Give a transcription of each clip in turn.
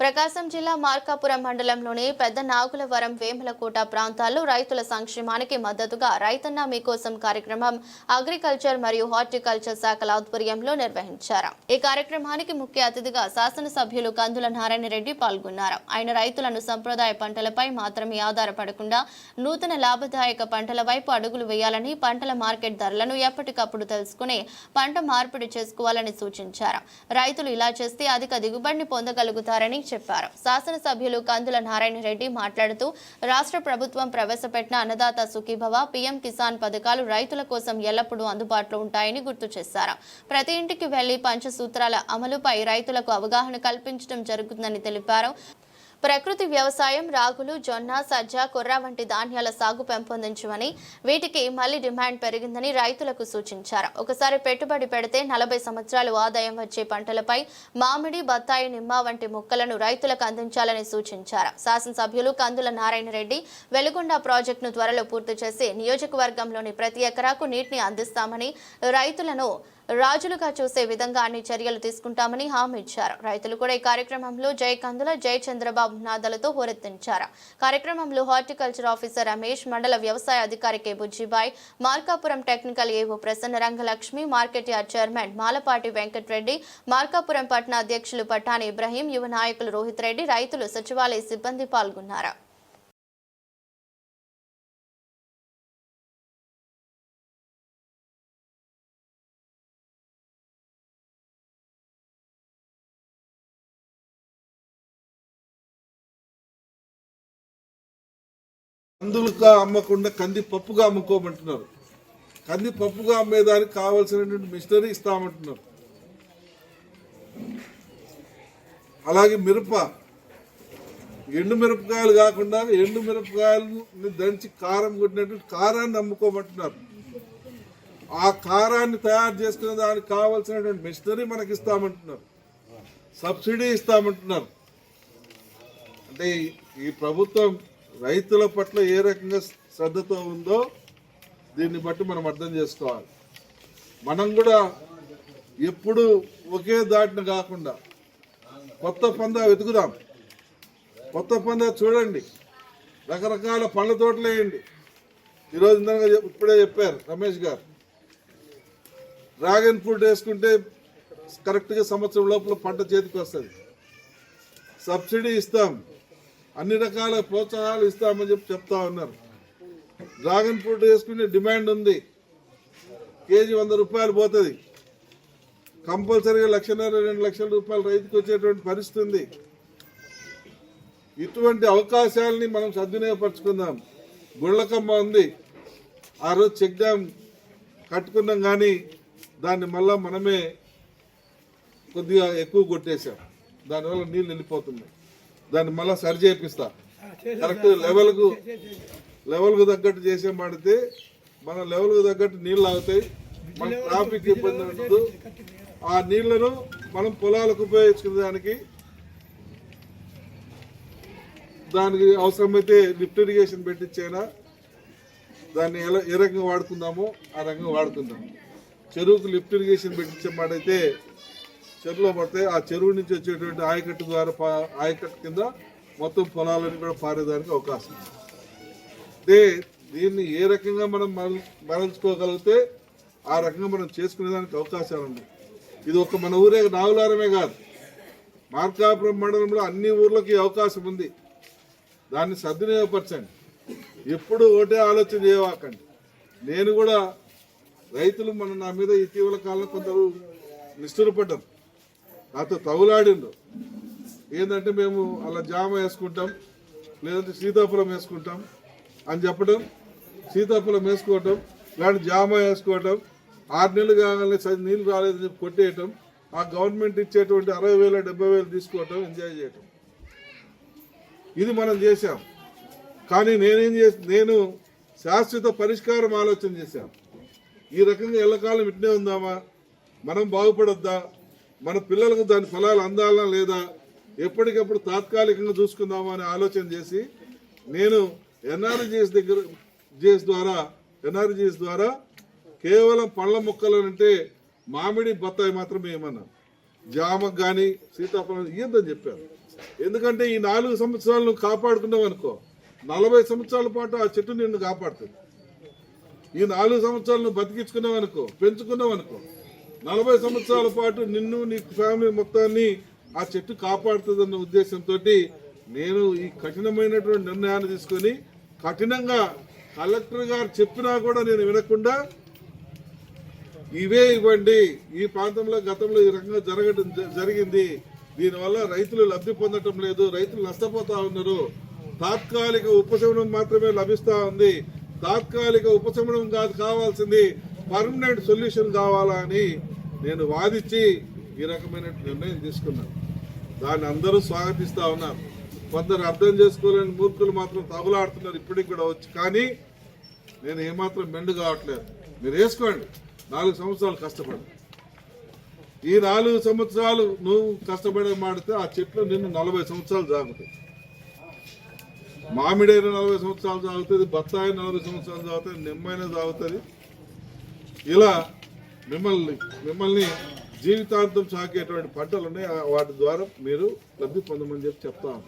ప్రకాశం జిల్లా మార్కాపురం మండలంలోని పెద్ద నాగులవరం వేములకోట ప్రాంతాల్లో రైతుల సంక్షేమానికి మద్దతుగా రైతన్న మీకోసం కార్యక్రమం అగ్రికల్చర్ మరియు హార్టికల్చర్ శాఖల ఆధ్వర్యంలో నిర్వహించారు. ఈ కార్యక్రమానికి ముఖ్య అతిథిగా శాసనసభ్యులు కందుల నారాయణ రెడ్డి పాల్గొన్నారు. ఆయన రైతులను సంప్రదాయ పంటలపై మాత్రమే ఆధారపడకుండా నూతన లాభదాయక పంటల వైపు అడుగులు వేయాలని పంటల మార్కెట్ ధరలను ఎప్పటికప్పుడు తెలుసుకుని పంట మార్పిడి చేసుకోవాలని సూచించారు. రైతులు ఇలా చేస్తే అధిక దిగుబడిని పొందగలుగుతారని చెప్పారు. శాసనసభ్యులు కందుల నారాయణ రెడ్డి మాట్లాడుతూ రాష్ట్ర ప్రభుత్వం ప్రవేశపెట్టిన అన్నదాత సుఖీభవ పీఎం కిసాన్ పథకాలు రైతుల కోసం ఎల్లప్పుడూ అందుబాటులో ఉంటాయని గుర్తు చేశారు. ప్రతి ఇంటికి వెళ్ళి పంచసూత్రాల అమలుపై రైతులకు అవగాహన కల్పించడం జరుగుతుందని తెలిపారు. ప్రకృతి వ్యవసాయం రాగులు జొన్న సజ్జ కొర్ర వంటి ధాన్యాల సాగు పెంపొందించమని వీటికి మళ్ళీ డిమాండ్ పెరిగిందని రైతులకు సూచించారు. ఒకసారి పెట్టుబడి పెడితే నలభై సంవత్సరాలు ఆదాయం వచ్చే పంటలపై మామిడి బత్తాయి నిమ్మ వంటి మొక్కలను రైతులకు అందించాలని సూచించారు. శాసనసభ్యులు కందుల నారాయణ రెడ్డి వెలుగొండ ప్రాజెక్టును త్వరలో పూర్తి చేసి నియోజకవర్గంలోని ప్రతి ఎకరాకు నీటిని అందిస్తామని రైతులను రాజులుగా చూసే విధంగా అన్ని చర్యలు తీసుకుంటామని హామీ ఇచ్చారు. రైతులు కూడా ఈ కార్యక్రమంలో జై కందుల జై చంద్రబాబు నాదలతో హోరెత్తించారు. కార్యక్రమంలో హార్టికల్చర్ ఆఫీసర్ రమేష్ మండల వ్యవసాయ అధికారి K. Bujjibai Markapuram technical AO Prasanna Rangalakshmi market yard chairman Malapati Venkatareddy Markapuram పట్టణ అధ్యక్షులు పట్టాని ఇబ్రహీం యువ నాయకులు రోహిత్ రెడ్డి రైతులు సచివాలయ సిబ్బంది పాల్గొన్నారు. కందులుగా అమ్మకుండా కంది పప్పుగా అమ్ముకోమంటున్నారు. కంది పప్పుగా అమ్మేదానికి కావాల్సినటువంటి మిషనరీ ఇస్తామంటున్నారు. అలాగే మిరప ఎండు మిరపకాయలు కాకుండా ఎండు మిరపకాయలని దంచి కారం కొట్టినటువంటి కారాన్ని అమ్ముకోమంటున్నారు. ఆ కారాన్ని తయారు చేసుకునే దానికి కావాల్సినటువంటి మిషనరీ మనకి ఇస్తామంటున్నారు. సబ్సిడీ ఇస్తామంటున్నారు. అంటే ఈ ప్రభుత్వం రైతుల పట్ల ఏ రకంగా శ్రద్ధతో ఉందో దీన్ని బట్టి మనం అర్థం చేసుకోవాలి. మనం కూడా ఎప్పుడు ఒకే దాటిన కాకుండా కొత్త పందా వెతుకుదాం. కొత్త పందా చూడండి. రకరకాల పండ్ల తోటలు వేయండి. ఈరోజు ఇందాక ఇప్పుడే చెప్పారు రమేష్ గారు. డ్రాగన్ ఫ్రూట్ వేసుకుంటే కరెక్ట్గా సంవత్సరం లోపల పంట చేతికి వస్తుంది. సబ్సిడీ ఇస్తాం. అన్ని రకాల ప్రోత్సాహాలు ఇస్తామని చెప్పి చెప్తా ఉన్నారు. డ్రాగన్ ఫ్రూట్ వేసుకునే డిమాండ్ ఉంది. కేజీ వంద రూపాయలు పోతుంది. కంపల్సరీగా లక్షన్నర రెండు లక్షల రూపాయలు రైతుకు వచ్చేటువంటి పరిస్థితి ఉంది. ఇటువంటి అవకాశాలని మనం సద్వినియోగపరచుకుందాం. గుళ్ళకమ్మ ఉంది. ఆ రోజు చెక్ డ్యామ్ కట్టుకున్నాం కానీ దాన్ని మళ్ళా మనమే కొద్దిగా ఎక్కువ కొట్టేశాం. దానివల్ల నీళ్ళు వెళ్ళిపోతున్నాయి దాన్ని మళ్ళీ సరి చేపిస్తా. కరెక్ట్ లెవెల్కు లెవెల్కు తగ్గట్టు చేసే మాడితే మన లెవెల్కు తగ్గట్టు నీళ్ళు ఆగుతాయి మన ట్రాఫిక్ ఇబ్బంది ఉండదు. ఆ నీళ్ళను మనం పొలాలకు ఉపయోగించుకునే దానికి దానికి అవసరమైతే లిఫ్ట్ ఇరిగేషన్ పెట్టించైనా దాన్ని ఎలా ఏ రకంగా వాడుకుందామో ఆ రకంగా వాడుకుందాం. చెరువుకు లిఫ్ట్ ఇరిగేషన్ పెట్టించే మాటైతే చెరువులో పడితే ఆ చెరువు నుంచి వచ్చేటువంటి ఆయకట్టు ద్వారా పా- ఆయకట్టు కింద మొత్తం పొలాలని కూడా పారేదానికి అవకాశం ఉంది. అంటే దీన్ని ఏ రకంగా మనం మరల్చుకోగలిగితే ఆ రకంగా మనం చేసుకునేదానికి అవకాశాలు ఉన్నాయి. ఇది ఒక మన ఊరే నాగులారమే కాదు. మార్కాపురం మండలంలో అన్ని ఊర్లకి అవకాశం ఉంది. దాన్ని సద్వినియోగపరచండి. ఎప్పుడు ఒకటే ఆలోచన చేయవాకండి. నేను కూడా రైతులు మన నా మీద ఇటీవల కాలంలో కొందరు నిష్ఠురపడ్డారు. నాతో తగులాడిండు. ఏంటంటే మేము అలా జామ వేసుకుంటాం లేదంటే సీతాఫలం వేసుకుంటాం అని చెప్పడం సీతాఫలం వేసుకోవటం ఇలాంటి జామ వేసుకోవటం ఆరు నెలలు కాగానే సరి నీళ్ళు రాలేదని చెప్పి కొట్టేయటం ఆ గవర్నమెంట్ ఇచ్చేటువంటి అరవై వేల డెబ్బై వేలు తీసుకోవటం ఎంజాయ్ చేయటం. ఇది మనం చేశాం. కానీ నేనేం చేసి నేను శాశ్వత పరిష్కారం ఆలోచన చేశాను ఈ రకంగా ఎల్లకాలం ఇట్నే ఉందామా? మనం బాగుపడొద్దా? మన పిల్లలకు దాని ఫలాలు అందాలా లేదా ఎప్పటికప్పుడు తాత్కాలికంగా చూసుకుందామా అని ఆలోచన చేసి నేను ఎన్ఆర్జీఎస్ దగ్గర జిఎస్ ద్వారా ఎన్ఆర్జీఎస్ ద్వారా కేవలం పళ్ళ మొక్కలు అంటే మామిడి బత్తాయి మాత్రమే ఏమన్నా జామకు కానీ సీతాఫలం ఇయ్యద్దని చెప్పారు ఎందుకంటే ఈ నాలుగు సంవత్సరాలు నువ్వు కాపాడుకున్నావు అనుకో నలభై సంవత్సరాల పాటు ఆ చెట్టు నిన్ను కాపాడుతుంది. ఈ నాలుగు సంవత్సరాలు నువ్వు బతికించుకున్నావు అనుకో పెంచుకున్నావు అనుకో నలభై సంవత్సరాల పాటు నిన్ను నీ ఫ్యామిలీ మొత్తాన్ని ఆ చెట్టు కాపాడుతుందన్న ఉద్దేశంతో నేను ఈ కఠినమైనటువంటి నిర్ణయాన్ని తీసుకొని కఠినంగా కలెక్టర్ గారు చెప్పినా కూడా నేను వినకుండా ఇవే ఇవ్వండి. ఈ ప్రాంతంలో గతంలో ఈ రకంగా జరగడం జరిగింది. దీనివల్ల రైతులు లబ్ధి పొందటం లేదు. రైతులు నష్టపోతా ఉన్నారు. తాత్కాలిక ఉపశమనం మాత్రమే లభిస్తా ఉంది. తాత్కాలిక ఉపశమనం కాదు కావాల్సింది పర్మనెంట్ సొల్యూషన్ కావాలా అని నేను వాదించి ఈ రకమైన నిర్ణయం తీసుకున్నాను. దాన్ని అందరూ స్వాగతిస్తూ ఉన్నారు. కొందరు అర్థం చేసుకోలేని మూర్ఖులు మాత్రం తగులాడుతున్నారు ఇప్పటికి కూడా వచ్చి. కానీ నేను ఏమాత్రం మెండు కావట్లేదు. మీరు వేసుకోండి. నాలుగు సంవత్సరాలు కష్టపడి. ఈ నాలుగు సంవత్సరాలు నువ్వు కష్టపడి మాడితే ఆ చెట్లు నిన్ను నలభై సంవత్సరాలు జాగుతాయి. మామిడైన నలభై సంవత్సరాలు సాగుతుంది బత్తాయి నలభై సంవత్సరాలు సాగుతుంది నిమ్మైన సాగుతుంది ఇలా మిమ్మల్ని మిమ్మల్ని జీవితాంతం సాకేటువంటి పంటలు ఉన్నాయి వాటి ద్వారా మీరు లబ్ధి పొందమని చెప్పి చెప్తాము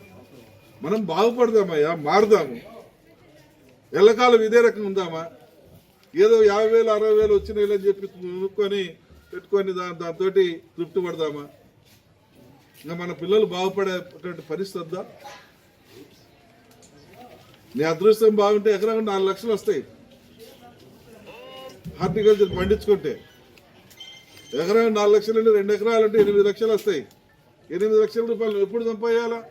మనం బాగుపడదామయ్యా మారుదాము. ఎల్లకాలం ఇదే రకం ఉందామా? ఏదో యాభై వేలు అరవై వేలు వచ్చినాయి అని చెప్పి కొనుక్కొని పెట్టుకొని దా దాంతో తృప్తి పడదామా? ఇంకా మన పిల్లలు బాగుపడేటువంటి పరిస్థితి వద్దా? నీ అదృష్టం బాగుంటే ఎకరాకు నాలుగు లక్షలు వస్తాయి. హార్టికల్చర్ పండించుకుంటే ఎకరాలు నాలుగు లక్షలు అంటే రెండు ఎకరాలు అంటే ఎనిమిది లక్షలు వస్తాయి. ఎనిమిది లక్షల రూపాయలు ఎప్పుడు సంపాయాలా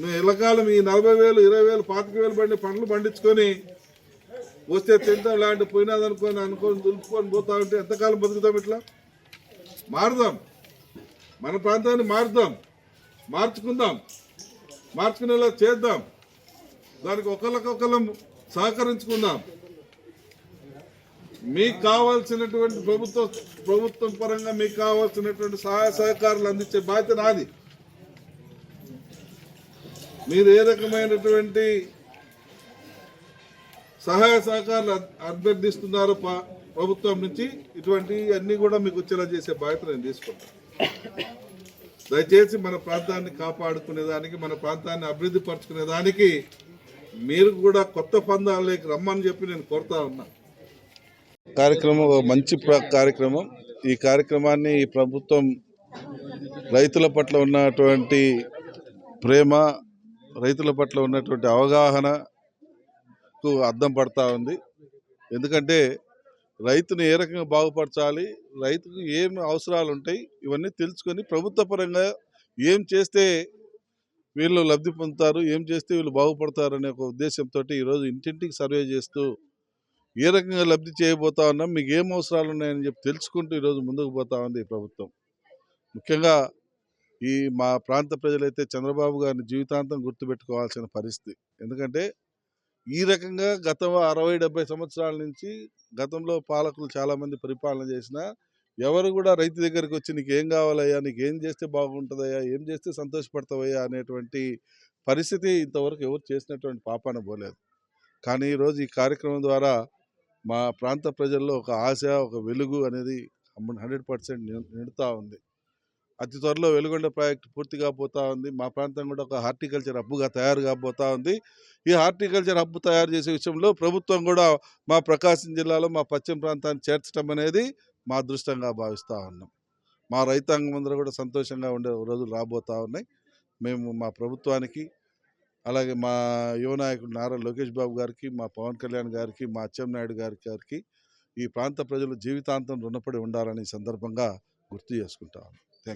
మేము ఎల్లకాలం ఈ నలభై వేలు ఇరవై వేలు పాతిక వేలు పండి పంటలు పండించుకొని వస్తే తింటాం లాంటి పోయినాది అనుకొని అనుకొని దులుపుకొని పోతా ఉంటే ఎంతకాలం బతుకుతాం ఇట్లా? మారుదాం. మన ప్రాంతాన్ని మారుదాం. మార్చుకుందాం. మార్చుకునేలా చేద్దాం. దానికి ఒకళ్ళకొకళ్ళం సహకరించుకుందాం. మీకు కావాల్సినటువంటి ప్రభుత్వ ప్రభుత్వం పరంగా మీకు కావాల్సినటువంటి సహాయ సహకారాలు అందించే బాధ్యత నాది. మీరు ఏ రకమైనటువంటి సహాయ సహకారాలు అభ్యర్థిస్తున్నారు అభ్యర్థిస్తున్నారో ప్రభుత్వం నుంచి ఇటువంటి అన్ని కూడా మీకు వచ్చేలా చేసే బాధ్యత నేను తీసుకుంటాను దయచేసి మన ప్రాంతాన్ని కాపాడుకునే దానికి మన ప్రాంతాన్ని అభివృద్ధి పరచుకునే దానికి మీరు కూడా కొత్త పందాలకి రమ్మని చెప్పి నేను కోరుతా ఉన్నా. కార్యక్రమం మంచి ప్ర- కార్యక్రమం. ఈ కార్యక్రమాన్ని ఈ ప్రభుత్వం రైతుల పట్ల ఉన్నటువంటి ప్రేమ రైతుల పట్ల ఉన్నటువంటి అవగాహనకు అద్దం పడతా ఉంది. ఎందుకంటే రైతుని ఏ రకంగా బాగుపరచాలి రైతుకు ఏం అవసరాలు ఉంటాయి ఇవన్నీ తెలుసుకొని ప్రభుత్వ పరంగా ఏం చేస్తే వీళ్ళు లబ్ధి పొందుతారు ఏం చేస్తే వీళ్ళు బాగుపడతారు అనే ఒక ఉద్దేశంతో ఈరోజు ఇంటింటికి సర్వే చేస్తూ ఏ రకంగా లబ్ధి చేయబోతా ఉన్నాం మీకు ఏం అవసరాలు ఉన్నాయని చెప్పి తెలుసుకుంటూ ఈరోజు ముందుకు పోతా ఉంది ఈ ప్రభుత్వం. ముఖ్యంగా ఈ మా ప్రాంత ప్రజలైతే చంద్రబాబు గారిని జీవితాంతం గుర్తుపెట్టుకోవాల్సిన పరిస్థితి. ఎందుకంటే ఈ రకంగా గత అరవై డెబ్బై సంవత్సరాల నుంచి గతంలో పాలకులు చాలామంది పరిపాలన చేసిన ఎవరు కూడా రైతు దగ్గరికి వచ్చి నీకు ఏం కావాలయ్యా? నీకు ఏం చేస్తే బాగుంటుందయ్యా? ఏం చేస్తే సంతోషపడతావయ్యా? అనేటువంటి పరిస్థితి ఇంతవరకు ఎవరు చేసినటువంటి పాపాన పోలేదు కానీ ఈరోజు ఈ కార్యక్రమం ద్వారా మా ప్రాంత ప్రజల్లో ఒక ఆశ ఒక వెలుగు అనేది హండ్రెడ్ పర్సెంట్ నిండుతూ ఉంది. అతి త్వరలో వెలుగొండ ప్రాజెక్ట్ పూర్తిగా పోతా ఉంది. మా ప్రాంతం కూడా ఒక హార్టికల్చర్ హబ్బుగా తయారు కాబోతా ఉంది. ఈ హార్టికల్చర్ హబ్బు తయారు చేసే విషయంలో ప్రభుత్వం కూడా మా ప్రకాశం జిల్లాలో మా పశ్చిమ ప్రాంతాన్ని చేర్చడం అనేది మా అదృష్టంగా భావిస్తూ ఉన్నాం. మా రైతాంగం అందరూ కూడా సంతోషంగా ఉండే రోజులు రాబోతా ఉన్నాయి. మేము మా ప్రభుత్వానికి అలాగే మా యువ నాయకుడు నారా లోకేష్ బాబు గారికి మా పవన్ కళ్యాణ్ గారికి మా అచ్చెన్నాయుడు గారి గారికి ఈ ప్రాంత ప్రజలు జీవితాంతం రుణపడి ఉండాలని సందర్భంగా గుర్తు చేసుకుంటాను